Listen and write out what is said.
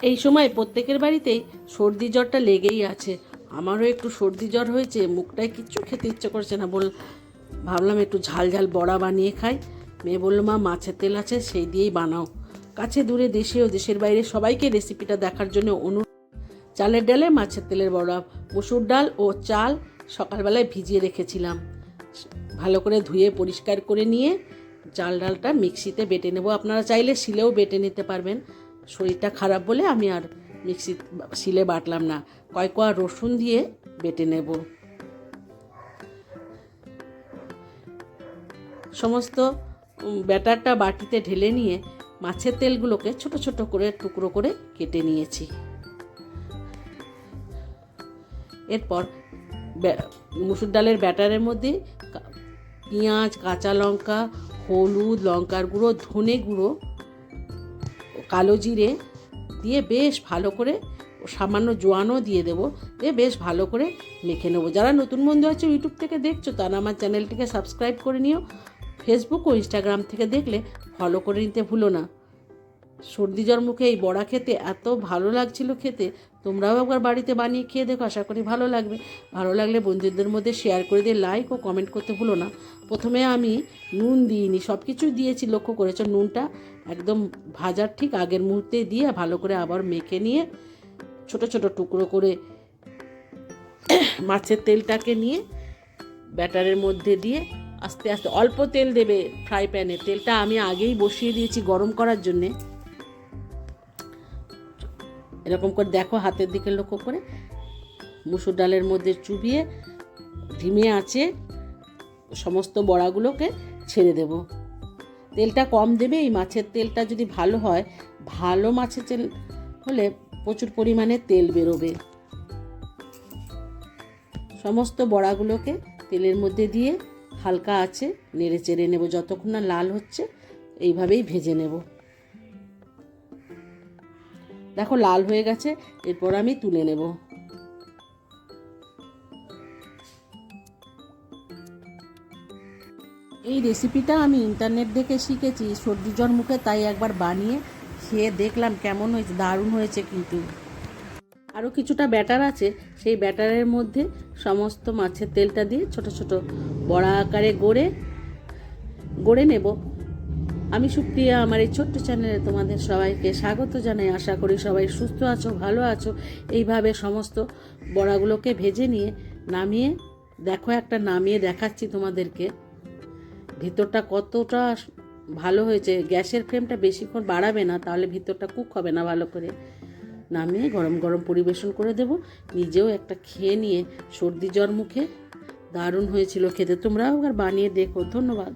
এই সময় প্রত্যেকের বাড়িতেই সর্দি জ্বরটা লেগেই আছে। আমারও একটু সর্দি জ্বর হয়েছে, মুখটায় কিচ্ছু খেতে ইচ্ছে করছে না। বল ভাবলাম একটু ঝাল ঝাল বড়া বানিয়ে খাই। মেয়ে বলল, মা, মাছের তেল আছে, সেই দিয়েই বানাও। কাছে দূরে দেশে ও দেশের বাইরে সবাইকে রেসিপিটা দেখার জন্য অনু চালের ডালে মাছের তেলের বড়া, মসুর ডাল ও চাল সকালবেলায় ভিজিয়ে রেখেছিলাম। ভালো করে ধুয়ে পরিষ্কার করে নিয়ে চাল ডালটা মিক্সিতে বেটে নেব। আপনারা চাইলে শিলেও বেটে নিতে পারবেন। শরীরটা খারাপ বলে আমি আর মিক্সি শিলে বাটলাম না। কয় কোয়া রসুন দিয়ে বেটে নেব। সমস্ত ব্যাটারটা বাটিতে ঢেলে নিয়ে মাছের তেলগুলোকে ছোট ছোট করে টুকরো করে কেটে নিয়েছি। এরপর মুসুর ডালের ব্যাটারের মধ্যে পেঁয়াজ, কাঁচা লঙ্কা, হলুদ, লঙ্কার গুঁড়ো, ধনে গুঁড়ো কালো জিরে দিয়ে বেশ ভালো করে সামান্য জোয়ানও দিয়ে দেবো, দিয়ে বেশ ভালো করে মেখে নেব। যারা নতুন বন্ধু আছে ইউটিউব থেকে দেখছ, তারা আমার চ্যানেলটিকে সাবস্ক্রাইব করে নিও। ফেসবুক ও ইনস্টাগ্রাম থেকে দেখলে ফলো করে নিতে ভুলো না। সর্দি জ্বর মুখে এই বড়া খেতে এত ভালো লাগছিল খেতে, তোমরাও একবার বাড়িতে বানিয়ে খেয়ে দেখো, আশা করি ভালো লাগবে। ভালো লাগলে বন্ধুদের মধ্যে শেয়ার করে দিয়ে লাইক ও কমেন্ট করতে ভুলো না। প্রথমে আমি নুন দিইনি সব কিছু দিয়েছি, লক্ষ্য করেছ নুনটা একদম ভাজার ঠিক আগের মুহূর্তে দিয়ে ভালো করে আবার মেখে নিয়ে ছোট ছোট টুকরো করে মাছের তেলটাকে নিয়ে ব্যাটারের মধ্যে দিয়ে আস্তে আস্তে অল্প তেল দেবে ফ্রাই প্যানে তেলটা আমি আগেই বসিয়ে দিয়েছি গরম করার জন্যে। এরকম করে দেখো হাতের দিকে লক্ষ্য করে। মুসুর ডালের মধ্যে চুবিয়ে ধিমে আছে সমস্ত বড়াগুলোকে ছেড়ে দেব। তেলটা কম দেবে, এই মাছের তেলটা যদি ভালো হয়, ভালো মাছের তেল হলে প্রচুর পরিমাণে তেল বেরোবে। সমস্ত বড়াগুলোকে তেলের মধ্যে দিয়ে হালকা আছে নেড়ে চেড়ে নেব। যতক্ষণ না লাল হচ্ছে, এইভাবেই ভেজে নেব। দেখো, লাল হয়ে গেছে, এরপর আমি তুলে নেব। এই রেসিপিটা আমি ইন্টারনেট দেখে শিখেছি সর্দি জ্বর মুখে তাই একবার বানিয়ে খেয়ে দেখলাম কেমন হয়েছে, দারুণ হয়েছে কিন্তু। আরও কিছুটা ব্যাটার আছে, সেই ব্যাটারের মধ্যে সমস্ত মাছের তেলটা দিয়ে ছোট ছোট বড়া আকারে গড়ে গড়ে নেব। আমি সুপ্রিয়া, আমার এই ছোট্ট চ্যানেলে তোমাদের সবাইকে স্বাগত জানাই। আশা করি সবাই সুস্থ আছো, ভালো আছো। এইভাবে সমস্ত বড়াগুলোকে ভেজে নিয়ে নামিয়ে, দেখো একটা নামিয়ে দেখাচ্ছি তোমাদেরকে। ভিতরটা কতটা ভালো হয়েছে। গ্যাসের ফ্লেমটা বেশিক্ষণ বাড়াবে না, তাহলে ভিতরটা কুক হবে না ভালো করে। নামিয়ে গরম গরম পরিবেশন করে দেব। নিজেও একটা খেয়ে নিয়ে সর্দি জ্বর মুখে দারুণ হয়েছিল খেতে। তোমরাও একবার বানিয়ে দেখো। ধন্যবাদ।